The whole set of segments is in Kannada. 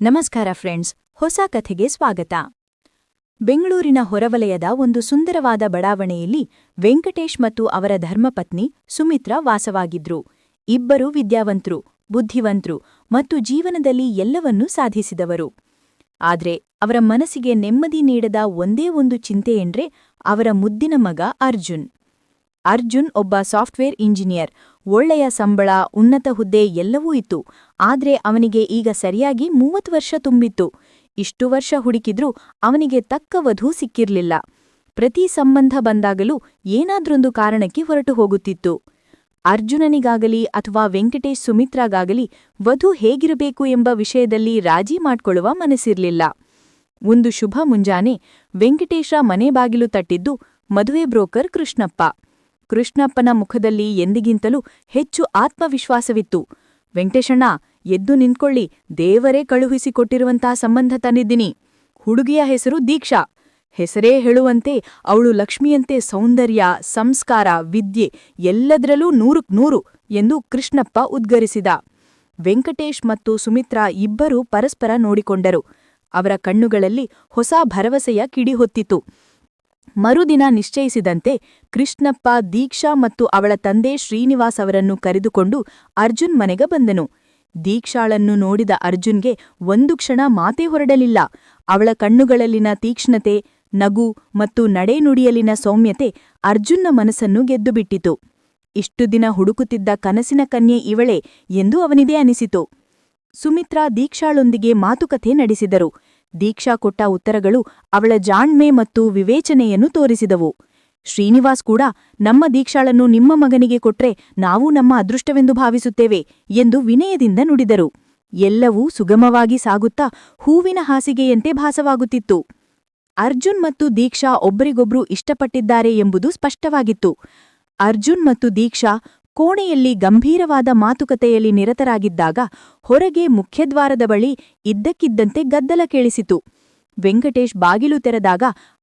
ನಮಸ್ಕಾರ ಫ್ರೆಂಡ್ಸ್, ಹೊಸ ಕಥೆಗೆ ಸ್ವಾಗತ. ಬೆಂಗಳೂರಿನ ಹೊರವಲಯದ ಒಂದು ಸುಂದರವಾದ ಬಡಾವಣೆಯಲ್ಲಿ ವೆಂಕಟೇಶ್ ಮತ್ತು ಅವರ ಧರ್ಮಪತ್ನಿ ಸುಮಿತ್ರ ವಾಸವಾಗಿದ್ರು. ಇಬ್ಬರು ವಿದ್ಯಾವಂತರು, ಬುದ್ಧಿವಂತರು ಮತ್ತು ಜೀವನದಲ್ಲಿ ಎಲ್ಲವನ್ನೂ ಸಾಧಿಸಿದವರು. ಆದ್ರೆ ಅವರ ಮನಸ್ಸಿಗೆ ನೆಮ್ಮದಿ ನೀಡದ ಒಂದೇ ಒಂದು ಚಿಂತೆಯೆಂದ್ರೆ ಅವರ ಮುದ್ದಿನ ಮಗ ಅರ್ಜುನ್. ಅರ್ಜುನ್ ಒಬ್ಬ ಸಾಫ್ಟ್ವೇರ್ ಇಂಜಿನಿಯರ್ ಒಳ್ಳೆಯ ಸಂಬಳ, ಉನ್ನತ ಹುದ್ದೆ ಎಲ್ಲವೂ ಇತ್ತು. ಆದ್ರೆ ಅವನಿಗೆ ಈಗ ಸರಿಯಾಗಿ ಮೂವತ್ತು ವರ್ಷ ತುಂಬಿತ್ತು. ಇಷ್ಟು ವರ್ಷ ಹುಡುಕಿದ್ರೂ ಅವನಿಗೆ ತಕ್ಕ ವಧು ಸಿಕ್ಕಿರ್ಲಿಲ್ಲ. ಪ್ರತಿ ಸಂಬಂಧ ಬಂದಾಗಲೂ ಏನಾದ್ರೊಂದು ಕಾರಣಕ್ಕೆ ಹೊರಟು ಹೋಗುತ್ತಿತ್ತು. ಅರ್ಜುನನಿಗಾಗಲಿ ಅಥವಾ ವೆಂಕಟೇಶ್ ಸುಮಿತ್ರಾಗಾಗಲಿ ವಧು ಹೇಗಿರಬೇಕು ಎಂಬ ವಿಷಯದಲ್ಲಿ ರಾಜಿ ಮಾಡ್ಕೊಳ್ಳುವ ಮನಸ್ಸಿರ್ಲಿಲ್ಲ. ಒಂದು ಶುಭ ಮುಂಜಾನೆ ವೆಂಕಟೇಶ ಮನೆ ಬಾಗಿಲು ತಟ್ಟಿದ್ದು ಮದುವೆ ಬ್ರೋಕರ್ ಕೃಷ್ಣಪ್ಪ. ಕೃಷ್ಣಪ್ಪನ ಮುಖದಲ್ಲಿ ಎಂದಿಗಿಂತಲೂ ಹೆಚ್ಚು ಆತ್ಮವಿಶ್ವಾಸವಿತ್ತು. ವೆಂಕಟೇಶಣ್ಣ, ಎದ್ದು ನಿಂತ್ಕೊಳ್ಳಿ, ದೇವರೇ ಕಳುಹಿಸಿಕೊಟ್ಟಿರುವಂತಹ ಸಂಬಂಧ ತಂದಿದ್ದೀನಿ. ಹುಡುಗಿಯ ಹೆಸರು ದೀಕ್ಷಾ. ಹೆಸರೇ ಹೇಳುವಂತೆ ಅವಳು ಲಕ್ಷ್ಮಿಯಂತೆ ಸೌಂದರ್ಯ, ಸಂಸ್ಕಾರ, ವಿದ್ಯೆ ಎಲ್ಲದರಲ್ಲೂ ನೂರಕ್ ನೂರು ಎಂದು ಕೃಷ್ಣಪ್ಪ ಉದ್ಗರಿಸಿದ. ವೆಂಕಟೇಶ್ ಮತ್ತು ಸುಮಿತ್ರಾ ಇಬ್ಬರೂ ಪರಸ್ಪರ ನೋಡಿಕೊಂಡರು. ಅವರ ಕಣ್ಣುಗಳಲ್ಲಿ ಹೊಸ ಭರವಸೆಯ ಕಿಡಿ ಹೊತ್ತಿತು ಮರುದಿನ ನಿಶ್ಚಯಿಸಿದಂತೆ ಕೃಷ್ಣಪ್ಪ ದೀಕ್ಷಾ ಮತ್ತು ಅವಳ ತಂದೆ ಶ್ರೀನಿವಾಸ್ ಅವರನ್ನು ಕರೆದುಕೊಂಡು ಅರ್ಜುನ್ ಮನೆಗೆ ಬಂದನು. ದೀಕ್ಷಾಳನ್ನು ನೋಡಿದ ಅರ್ಜುನ್ಗೆ ಒಂದು ಕ್ಷಣ ಮಾತೇ ಹೊರಡಲಿಲ್ಲ. ಅವಳ ಕಣ್ಣುಗಳಲ್ಲಿನ ತೀಕ್ಷ್ಣತೆ, ನಗು ಮತ್ತು ನಡೆನುಡಿಯಲ್ಲಿನ ಸೌಮ್ಯತೆ ಅರ್ಜುನ್ನ ಮನಸ್ಸನ್ನು ಗೆದ್ದುಬಿಟ್ಟಿತು. ಇಷ್ಟು ದಿನ ಹುಡುಕುತ್ತಿದ್ದ ಕನಸಿನ ಕನ್ಯೆ ಇವಳೆ ಎಂದು ಅವನಿದೇ ಅನಿಸಿತು. ಸುಮಿತ್ರಾ ದೀಕ್ಷಾಳೊಂದಿಗೆ ಮಾತುಕತೆ ನಡೆಸಿದರು. ದೀಕ್ಷಾ ಕೊಟ್ಟ ಉತ್ತರಗಳು ಅವಳ ಜಾಣ್ಮೆ ಮತ್ತು ವಿವೇಚನೆಯನ್ನು ತೋರಿಸಿದವು. ಶ್ರೀನಿವಾಸ್ ಕೂಡ, ನಮ್ಮ ದೀಕ್ಷಾಳನ್ನು ನಿಮ್ಮ ಮಗನಿಗೆ ಕೊಟ್ರೆ ನಾವು ನಮ್ಮ ಅದೃಷ್ಟವೆಂದು ಭಾವಿಸುತ್ತೇವೆ ಎಂದು ವಿನಯದಿಂದ ನುಡಿದರು. ಎಲ್ಲವೂ ಸುಗಮವಾಗಿ ಸಾಗುತ್ತಾ ಹೂವಿನ ಹಾಸಿಗೆಯಂತೆ ಭಾಸವಾಗುತ್ತಿತ್ತು. ಅರ್ಜುನ್ ಮತ್ತು ದೀಕ್ಷಾ ಒಬ್ಬರಿಗೊಬ್ರು ಇಷ್ಟಪಟ್ಟಿದ್ದಾರೆ ಎಂಬುದು ಸ್ಪಷ್ಟವಾಗಿತ್ತು. ಅರ್ಜುನ್ ಮತ್ತು ದೀಕ್ಷಾ ಕೋಣೆಯಲ್ಲಿ ಗಂಭೀರವಾದ ಮಾತುಕತೆಯಲ್ಲಿ ನಿರತರಾಗಿದ್ದಾಗ ಹೊರಗೆ ಮುಖ್ಯದ್ವಾರದ ಬಳಿ ಇದ್ದಕ್ಕಿದ್ದಂತೆ ಗದ್ದಲ ಕೇಳಿಸಿತು. ವೆಂಕಟೇಶ್ ಬಾಗಿಲು ತೆರೆದಾಗ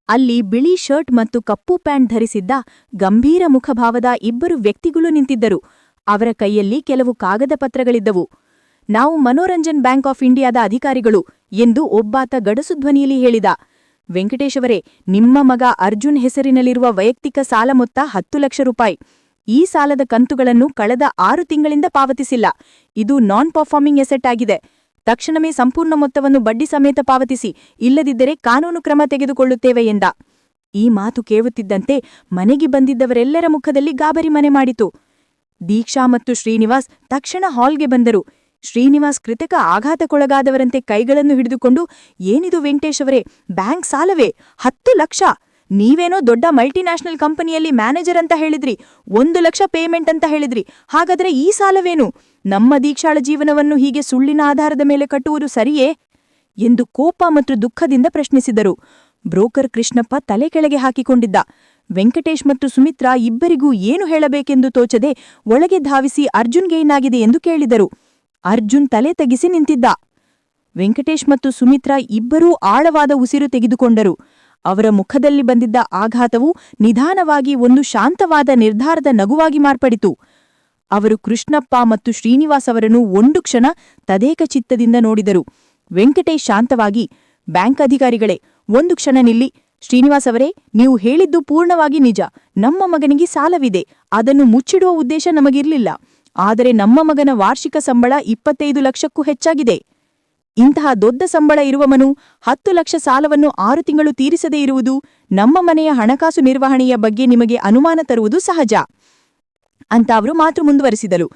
ಅಲ್ಲಿ ಬಿಳಿ ಶರ್ಟ್ ಮತ್ತು ಕಪ್ಪು ಪ್ಯಾಂಟ್ ಧರಿಸಿದ್ದ ಗಂಭೀರ ಮುಖಭಾವದ ಇಬ್ಬರು ವ್ಯಕ್ತಿಗಳು ನಿಂತಿದ್ದರು. ಅವರ ಕೈಯಲ್ಲಿ ಕೆಲವು ಕಾಗದ ಪತ್ರಗಳಿದ್ದವು. ನಾವು ಮನೋರಂಜನ್ ಬ್ಯಾಂಕ್ ಆಫ್ ಇಂಡಿಯಾದ ಅಧಿಕಾರಿಗಳು ಎಂದು ಒಬ್ಬಾತ ಗಡಸು ಧ್ವನಿಯಲ್ಲಿ ಹೇಳಿದ. ವೆಂಕಟೇಶವರೇ ನಿಮ್ಮ ಮಗ ಅರ್ಜುನ್ ಹೆಸರಿನಲ್ಲಿರುವ ವೈಯಕ್ತಿಕ ಸಾಲ ಮೊತ್ತ ಹತ್ತು ಲಕ್ಷ ರೂಪಾಯಿ. ಈ ಸಾಲದ ಕಂತುಗಳನ್ನು ಕಳೆದ ಆರು ತಿಂಗಳಿಂದ ಪಾವತಿಸಿಲ್ಲ. ಇದು ನಾನ್ ಪರ್ಫಾರ್ಮಿಂಗ್ ಎಸೆಟ್ ಆಗಿದೆ. ತಕ್ಷಣವೇ ಸಂಪೂರ್ಣ ಮೊತ್ತವನ್ನು ಬಡ್ಡಿ ಸಮೇತ ಪಾವತಿಸಿ, ಇಲ್ಲದಿದ್ದರೆ ಕಾನೂನು ಕ್ರಮ ತೆಗೆದುಕೊಳ್ಳುತ್ತೇವೆ ಎಂದ. ಈ ಮಾತು ಕೇಳುತ್ತಿದ್ದಂತೆ ಮನೆಗೆ ಬಂದಿದ್ದವರೆಲ್ಲರ ಮುಖದಲ್ಲಿ ಗಾಬರಿ ಮನೆ ಮಾಡಿತು. ದೀಕ್ಷಾ ಮತ್ತು ಶ್ರೀನಿವಾಸ್ ತಕ್ಷಣ ಹಾಲ್ಗೆ ಬಂದರು. ಶ್ರೀನಿವಾಸ್ ಕೃತಕ ಆಘಾತಕ್ಕೊಳಗಾದವರಂತೆ ಕೈಗಳನ್ನು ಹಿಡಿದುಕೊಂಡು, ಏನಿದು ವೆಂಕಟೇಶ್ ಅವರೇ, ಬ್ಯಾಂಕ್ ಸಾಲವೇ? ಹತ್ತು ಲಕ್ಷ? ನೀವೇನೋ ದೊಡ್ಡ ಮಲ್ಟಿನ್ಯಾಷನಲ್ ಕಂಪನಿಯಲ್ಲಿ ಮ್ಯಾನೇಜರ್ ಅಂತ ಹೇಳಿದ್ರಿ, ಒಂದು ಲಕ್ಷ ಪೇಮೆಂಟ್ ಅಂತ ಹೇಳಿದ್ರಿ. ಹಾಗಾದ್ರೆ ಈ ಸಾಲವೇನು? ನಮ್ಮ ದೀಕ್ಷಾಳ ಜೀವನವನ್ನು ಹೀಗೆ ಸುಳ್ಳಿನ ಆಧಾರದ ಮೇಲೆ ಕಟ್ಟುವುದು ಸರಿಯೇ? ಎಂದು ಕೋಪ ಮತ್ತು ದುಃಖದಿಂದ ಪ್ರಶ್ನಿಸಿದರು. ಬ್ರೋಕರ್ ಕೃಷ್ಣಪ್ಪ ತಲೆ ಕೆಳಗೆ ಹಾಕಿಕೊಂಡಿದ್ದ. ವೆಂಕಟೇಶ್ ಮತ್ತು ಸುಮಿತ್ರಾ ಇಬ್ಬರಿಗೂ ಏನು ಹೇಳಬೇಕೆಂದು ತೋಚದೆ ಒಳಗೆ ಧಾವಿಸಿ ಅರ್ಜುನ್ಗೆ ಏನಾಗಿದೆ ಎಂದು ಕೇಳಿದರು. ಅರ್ಜುನ್ ತಲೆ ತಗ್ಗಿಸಿ ನಿಂತಿದ್ದ. ವೆಂಕಟೇಶ್ ಮತ್ತು ಸುಮಿತ್ರಾ ಇಬ್ಬರೂ ಆಳವಾದ ಉಸಿರು ತೆಗೆದುಕೊಂಡರು. ಅವರ ಮುಖದಲ್ಲಿ ಬಂದಿದ್ದ ಆಘಾತವು ನಿಧಾನವಾಗಿ ಒಂದು ಶಾಂತವಾದ ನಿರ್ಧಾರದ ನಗುವಾಗಿ ಮಾರ್ಪಡಿತು. ಅವರು ಕೃಷ್ಣಪ್ಪ ಮತ್ತು ಶ್ರೀನಿವಾಸ್ ಅವರನ್ನು ಒಂದು ಕ್ಷಣ ತದೇಕ ಚಿತ್ತದಿಂದ ನೋಡಿದರು. ವೆಂಕಟೇಶ್ ಶಾಂತವಾಗಿ, ಬ್ಯಾಂಕ್ ಅಧಿಕಾರಿಗಳೇ, ಒಂದು ಕ್ಷಣ ನಿಲ್ಲಿ. ಶ್ರೀನಿವಾಸ್ ಅವರೇ, ನೀವು ಹೇಳಿದ್ದು ಪೂರ್ಣವಾಗಿ ನಿಜ. ನಮ್ಮ ಮಗನಿಗೆ ಸಾಲವಿದೆ. ಅದನ್ನು ಮುಚ್ಚಿಡುವ ಉದ್ದೇಶ ನಮಗಿರಲಿಲ್ಲ. ಆದರೆ ನಮ್ಮ ಮಗನ ವಾರ್ಷಿಕ ಸಂಬಳ ಇಪ್ಪತ್ತೈದು ಲಕ್ಷಕ್ಕೂ ಹೆಚ್ಚಾಗಿದೆ. ಇಂತಹ ದೊಡ್ಡ ಸಂಬಳ ಇರುವವನು ಹತ್ತು ಲಕ್ಷ ಸಾಲವನ್ನು ಆರು ತಿಂಗಳು ತೀರಿಸದೇ ಇರುವುದು ನಮ್ಮ ಮನೆಯ ಹಣಕಾಸು ನಿರ್ವಹಣೆಯ ಬಗ್ಗೆ ನಿಮಗೆ ಅನುಮಾನ ತರುವುದು ಸಹಜ. ಅಂತ ಅವರು ಮಾತು ಮುಂದುವರಿಸಿದರು.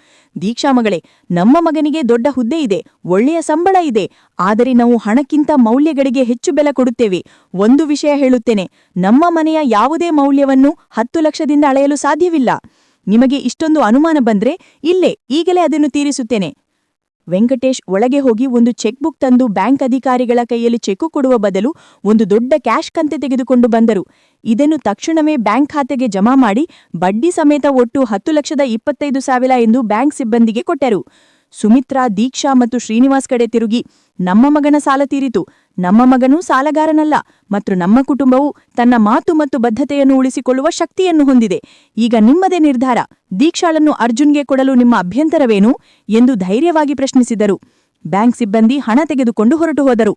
ದೀಕ್ಷಾ ಮಗಳೇ, ನಮ್ಮ ಮಗನಿಗೆ ದೊಡ್ಡ ಹುದ್ದೆ ಇದೆ, ಒಳ್ಳೆಯ ಸಂಬಳ ಇದೆ, ಆದರೆ ನಾವು ಹಣಕ್ಕಿಂತ ಮೌಲ್ಯಗಳಿಗೆ ಹೆಚ್ಚು ಬೆಲೆ ಕೊಡುತ್ತೇವೆ. ಒಂದು ವಿಷಯ ಹೇಳುತ್ತೇನೆ, ನಮ್ಮ ಮನೆಯ ಯಾವುದೇ ಮೌಲ್ಯವನ್ನು ಹತ್ತು ಲಕ್ಷದಿಂದ ಅಳೆಯಲು ಸಾಧ್ಯವಿಲ್ಲ. ನಿಮಗೆ ಇಷ್ಟೊಂದು ಅನುಮಾನ ಬಂದ್ರೆ ಇಲ್ಲೇ ಈಗಲೇ ಅದನ್ನು ತೀರಿಸುತ್ತೇನೆ. ವೆಂಕಟೇಶ್ ಒಳಗೆ ಹೋಗಿ ಒಂದು ಚೆಕ್ ಬುಕ್ ತಂದು ಬ್ಯಾಂಕ್ ಅಧಿಕಾರಿಗಳ ಕೈಯಲ್ಲಿ ಚೆಕ್ಕು ಕೊಡುವ ಬದಲು ಒಂದು ದೊಡ್ಡ ಕ್ಯಾಶ್ ಕಂತೆ ತೆಗೆದುಕೊಂಡು ಬಂದರು. ಇದನ್ನು ತಕ್ಷಣವೇ ಬ್ಯಾಂಕ್ ಖಾತೆಗೆ ಜಮಾ ಮಾಡಿ ಬಡ್ಡಿ ಸಮೇತ ಒಟ್ಟು ಹತ್ತು ಲಕ್ಷದ ಇಪ್ಪತ್ತೈದು ಸಾವಿರ ಎಂದು ಬ್ಯಾಂಕ್ ಸಿಬ್ಬಂದಿಗೆ ಕೊಟ್ಟರು. ಸುಮಿತ್ರಾ, ದೀಕ್ಷಾ ಮತ್ತು ಶ್ರೀನಿವಾಸ್ ಕಡೆ ತಿರುಗಿ, ನಮ್ಮ ಮಗನ ಸಾಲ ತೀರಿತು. ನಮ್ಮ ಮಗನೂ ಸಾಲಗಾರನಲ್ಲ, ಮತ್ತು ನಮ್ಮ ಕುಟುಂಬವು ತನ್ನ ಮಾತು ಮತ್ತು ಬದ್ಧತೆಯನ್ನು ಉಳಿಸಿಕೊಳ್ಳುವ ಶಕ್ತಿಯನ್ನು ಹೊಂದಿದೆ. ಈಗ ನಿಮ್ಮದೇ ನಿರ್ಧಾರ, ದೀಕ್ಷಾಳನ್ನು ಅರ್ಜುನ್ಗೆ ಕೊಡಲು ನಿಮ್ಮ ಅಭ್ಯಂತರವೇನು? ಎಂದು ಧೈರ್ಯವಾಗಿ ಪ್ರಶ್ನಿಸಿದರು. ಬ್ಯಾಂಕ್ ಸಿಬ್ಬಂದಿ ಹಣ ತೆಗೆದುಕೊಂಡು ಹೊರಟು ಹೋದರು.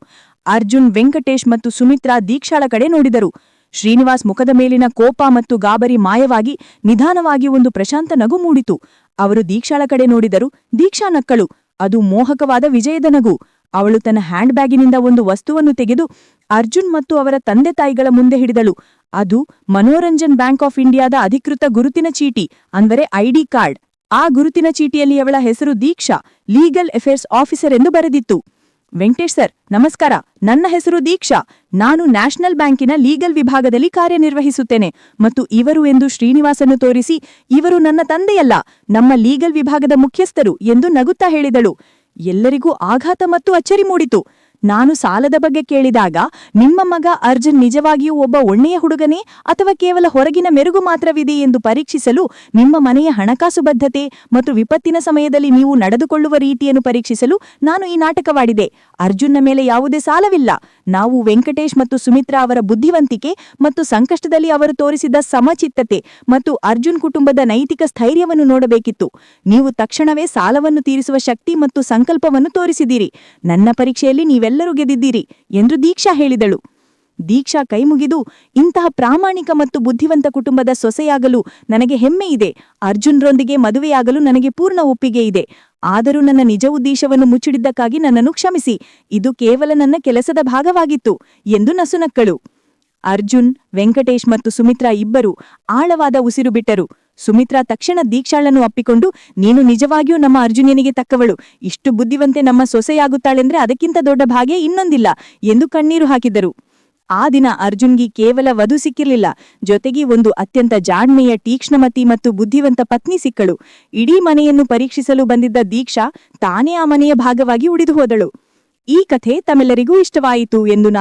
ಅರ್ಜುನ್, ವೆಂಕಟೇಶ್ ಮತ್ತು ಸುಮಿತ್ರಾ ದೀಕ್ಷಾಳ ಕಡೆ ನೋಡಿದರು. ಶ್ರೀನಿವಾಸ್ ಮುಖದ ಮೇಲಿನ ಕೋಪ ಮತ್ತು ಗಾಬರಿ ಮಾಯವಾಗಿ ನಿಧಾನವಾಗಿ ಒಂದು ಪ್ರಶಾಂತ ನಗು ಮೂಡಿತು. ಅವರು ದೀಕ್ಷಾಳ ಕಡೆ ನೋಡಿದರು. ದೀಕ್ಷಾ ನಕ್ಕಳು, ಅದು ಮೋಹಕವಾದ ವಿಜಯದ ನಗು. ಅವಳು ತನ್ನ ಹ್ಯಾಂಡ್ ಬ್ಯಾಗಿನಿಂದ ಒಂದು ವಸ್ತುವನ್ನು ತೆಗೆದು ಅರ್ಜುನ್ ಮತ್ತು ಅವರ ತಂದೆ ತಾಯಿಗಳ ಮುಂದೆ ಹಿಡಿದಳು. ಅದು ಮನೋರಂಜನ್ ಬ್ಯಾಂಕ್ ಆಫ್ ಇಂಡಿಯಾದ ಅಧಿಕೃತ ಗುರುತಿನ ಚೀಟಿ, ಅಂದರೆ ಐಡಿ ಕಾರ್ಡ್. ಆ ಗುರುತಿನ ಚೀಟಿಯಲ್ಲಿ ಅವಳ ಹೆಸರು ದೀಕ್ಷಾ, ಲೀಗಲ್ ಅಫೇರ್ಸ್ ಆಫೀಸರ್ ಎಂದು ಬರೆದಿತ್ತು. ವೆಂಕಟೇಶ್ ಸರ್, ನಮಸ್ಕಾರ. ನನ್ನ ಹೆಸರು ದೀಕ್ಷಾ. ನಾನು ನ್ಯಾಷನಲ್ ಬ್ಯಾಂಕಿನ ಲೀಗಲ್ ವಿಭಾಗದಲ್ಲಿ ಕಾರ್ಯನಿರ್ವಹಿಸುತ್ತೇನೆ. ಮತ್ತು ಇವರು ಎಂದು ಶ್ರೀನಿವಾಸನ್ನು ತೋರಿಸಿ, ಇವರು ನನ್ನ ತಂದೆಯಲ್ಲ, ನಮ್ಮ ಲೀಗಲ್ ವಿಭಾಗದ ಮುಖ್ಯಸ್ಥರು ಎಂದು ನಗುತ್ತಾ ಹೇಳಿದಳು. ಎಲ್ಲರಿಗೂ ಆಘಾತ ಮತ್ತು ಅಚ್ಚರಿ ಮೂಡಿತು. ನಾನು ಸಾಲದ ಬಗ್ಗೆ ಕೇಳಿದಾಗ, ನಿಮ್ಮ ಮಗ ಅರ್ಜುನ್ ನಿಜವಾಗಿಯೂ ಒಬ್ಬ ಒಳ್ಳೆಯ ಹುಡುಗನೇ ಅಥವಾ ಕೇವಲ ಹೊರಗಿನ ಮೆರುಗು ಮಾತ್ರವಿದೆ ಎಂದು ಪರೀಕ್ಷಿಸಲು ನಿಮ್ಮ ಮನೆಯ ಹಣಕಾಸು ಬದ್ಧತೆ ಮತ್ತು ವಿಪತ್ತಿನ ಸಮಯದಲ್ಲಿ ನೀವು ನಡೆದುಕೊಳ್ಳುವ ರೀತಿಯನ್ನು ಪರೀಕ್ಷಿಸಲು ನಾನು ಈ ನಾಟಕವಾಡಿದೆ. ಅರ್ಜುನ್ನ ಮೇಲೆ ಯಾವುದೇ ಸಾಲವಿಲ್ಲ. ನಾವು ವೆಂಕಟೇಶ್ ಮತ್ತು ಸುಮಿತ್ರಾ ಅವರ ಬುದ್ಧಿವಂತಿಕೆ ಮತ್ತು ಸಂಕಷ್ಟದಲ್ಲಿ ಅವರು ತೋರಿಸಿದ ಸಮಚಿತ್ತತೆ ಮತ್ತು ಅರ್ಜುನ್ ಕುಟುಂಬದ ನೈತಿಕ ಸ್ಥೈರ್ಯವನ್ನು ನೋಡಬೇಕಿತ್ತು. ನೀವು ತಕ್ಷಣವೇ ಸಾಲವನ್ನು ತೀರಿಸುವ ಶಕ್ತಿ ಮತ್ತು ಸಂಕಲ್ಪವನ್ನು ತೋರಿಸಿದಿರಿ ನನ್ನ ಪರೀಕ್ಷೆಯಲ್ಲಿ ನೀವೆಲ್ಲರೂ ಗೆದ್ದಿದ್ದೀರಿ ಎಂದು ದೀಕ್ಷಾ ಹೇಳಿದಳು. ದೀಕ್ಷಾ ಕೈಮುಗಿದು ಇಂತಹ ಪ್ರಾಮಾಣಿಕ ಮತ್ತು ಬುದ್ಧಿವಂತ ಕುಟುಂಬದ ಸೊಸೆಯಾಗಲು ನನಗೆ ಹೆಮ್ಮೆ ಇದೆ. ಅರ್ಜುನ್ರೊಂದಿಗೆ ಮದುವೆಯಾಗಲು ನನಗೆ ಪೂರ್ಣ ಒಪ್ಪಿಗೆ ಇದೆ. ಆದರೂ ನನ್ನ ನಿಜ ಉದ್ದೇಶವನ್ನು ಮುಚ್ಚಿಡಿದ್ದಕ್ಕಾಗಿ ನನ್ನನ್ನು ಕ್ಷಮಿಸಿ. ಇದು ಕೇವಲ ನನ್ನ ಕೆಲಸದ ಭಾಗವಾಗಿತ್ತು ಎಂದು ನಸುನಕ್ಕಳು. ಅರ್ಜುನ್, ವೆಂಕಟೇಶ್ ಮತ್ತು ಸುಮಿತ್ರಾ ಇಬ್ಬರು ಆಳವಾದ ಉಸಿರು ಬಿಟ್ಟರು. ಸುಮಿತ್ರಾ ತಕ್ಷಣ ದೀಕ್ಷಾಳನ್ನು ಅಪ್ಪಿಕೊಂಡು, ನೀನು ನಿಜವಾಗಿಯೂ ನಮ್ಮ ಅರ್ಜುನನಿಗೆ ತಕ್ಕವಳು. ಇಷ್ಟು ಬುದ್ಧಿವಂತೆ ನಮ್ಮ ಸೊಸೆಯಾಗುತ್ತಾಳೆಂದ್ರೆ ಅದಕ್ಕಿಂತ ದೊಡ್ಡ ಭಾಗ್ಯ ಇನ್ನೊಂದಿಲ್ಲ, ಎಂದು ಕಣ್ಣೀರು ಹಾಕಿದರು. ಆ ದಿನ ಅರ್ಜುನ್ಗೆ ಕೇವಲ ವಧು ಸಿಕ್ಕಿರಲಿಲ್ಲ. ಜೊತೆಗೆ ಒಂದು ಅತ್ಯಂತ ಜಾಣ್ಮೆಯ, ತೀಕ್ಷ್ಣಮತಿ ಮತ್ತು ಬುದ್ಧಿವಂತ ಪತ್ನಿ ಸಿಕ್ಕಳು. ಇಡೀ ಮನೆಯನ್ನು ಪರೀಕ್ಷಿಸಲು ಬಂದಿದ್ದ ದೀಕ್ಷಾ ತಾನೇ ಆ ಮನೆಯ ಭಾಗವಾಗಿ ಉಳಿದು ಹೋದಳು. ಈ ಕಥೆ ತಮ್ಮೆಲ್ಲರಿಗೂ ಇಷ್ಟವಾಯಿತು ಎಂದು ನಾನು